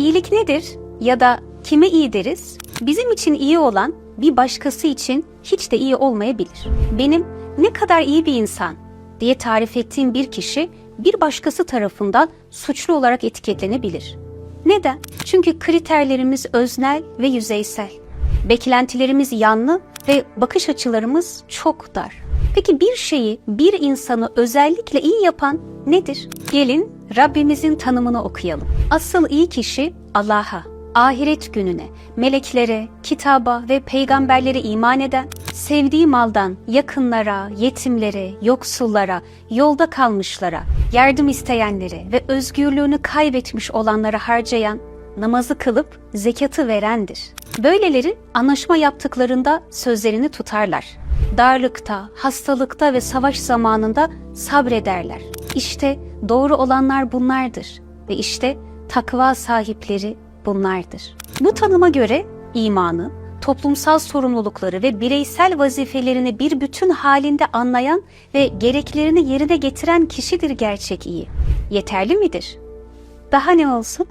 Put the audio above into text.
İyilik nedir ya da kime iyi deriz? Bizim için iyi olan bir başkası için hiç de iyi olmayabilir. Benim ne kadar iyi bir insan diye tarif ettiğim bir kişi bir başkası tarafından suçlu olarak etiketlenebilir. Neden? Çünkü kriterlerimiz öznel ve yüzeysel. Beklentilerimiz yanlı ve bakış açılarımız çok dar. Peki bir şeyi, bir insanı özellikle iyi yapan nedir? Gelin Rabbimizin tanımını okuyalım. Asıl iyi kişi Allah'a, ahiret gününe, meleklere, kitaba ve peygamberlere iman eden, sevdiği maldan yakınlara, yetimlere, yoksullara, yolda kalmışlara, yardım isteyenlere ve özgürlüğünü kaybetmiş olanlara harcayan, namazı kılıp zekatı verendir. Böyleleri anlaşma yaptıklarında sözlerini tutarlar. Darlıkta, hastalıkta ve savaş zamanında sabrederler. İşte doğru olanlar bunlardır ve işte takva sahipleri bunlardır. Bu tanıma göre imanı, toplumsal sorumlulukları ve bireysel vazifelerini bir bütün halinde anlayan ve gereklerini yerine getiren kişidir gerçek iyi. Yeterli midir? Daha ne olsun?